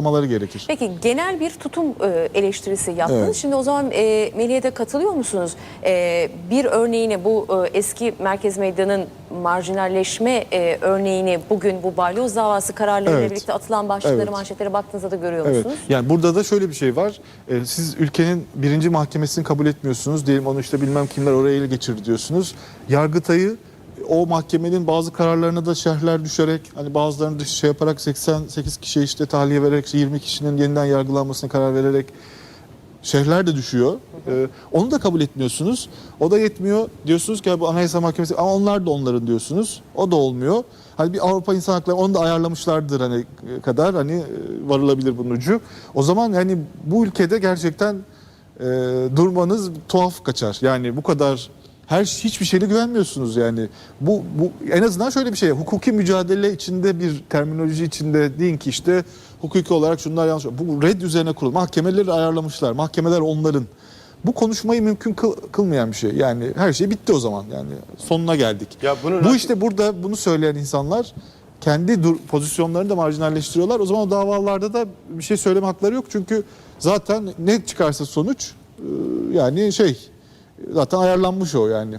yapmaları gerekir. Peki genel bir tutum e, eleştirisi yaptınız. Evet. Şimdi o zaman e, Melih'e de katılıyor musunuz? E, bir örneğini bu e, eski Merkez Meydanı'nın marjinalleşme e, örneğini bugün bu balyoz davası kararlarıyla Evet. birlikte atılan başlıkları Evet. manşetlere baktığınızda da görüyor Evet. musunuz? Yani burada da şöyle bir şey var. Ee, siz ülkenin birinci mahkemesini kabul etmiyorsunuz. Diyelim onu işte bilmem kimler oraya ele geçirdi diyorsunuz. Yargıtay'ı o mahkemenin bazı kararlarına da şerhler düşerek hani bazılarını da şey yaparak 88 kişiye işte tahliye vererek işte 20 kişinin yeniden yargılanmasına karar vererek şerhler de düşüyor. Ee, onu da kabul etmiyorsunuz. O da yetmiyor. Diyorsunuz ki bu Anayasa Mahkemesi ama onlar da onların diyorsunuz. O da olmuyor. Hani bir Avrupa İnsan Hakları onu da ayarlamışlardır hani e, kadar hani e, varılabilir bunun ucu. O zaman yani bu ülkede gerçekten e, durmanız tuhaf kaçar. Yani bu kadar her hiçbir şeyle güvenmiyorsunuz yani. Bu bu en azından şöyle bir şey. Hukuki mücadele içinde bir terminoloji içinde deyin ki işte hukuki olarak şunlar yanlış. Bu red üzerine kurulu. Mahkemeleri ayarlamışlar. Mahkemeler onların. Bu konuşmayı mümkün kıl- kılmayan bir şey. Yani her şey bitti o zaman. Yani sonuna geldik. Ya bunu bu işte burada bunu söyleyen insanlar kendi dur- pozisyonlarını da marjinalleştiriyorlar. O zaman o davalarda da bir şey söyleme hakları yok. Çünkü zaten ne çıkarsa sonuç e, yani şey zaten ayarlanmış o yani.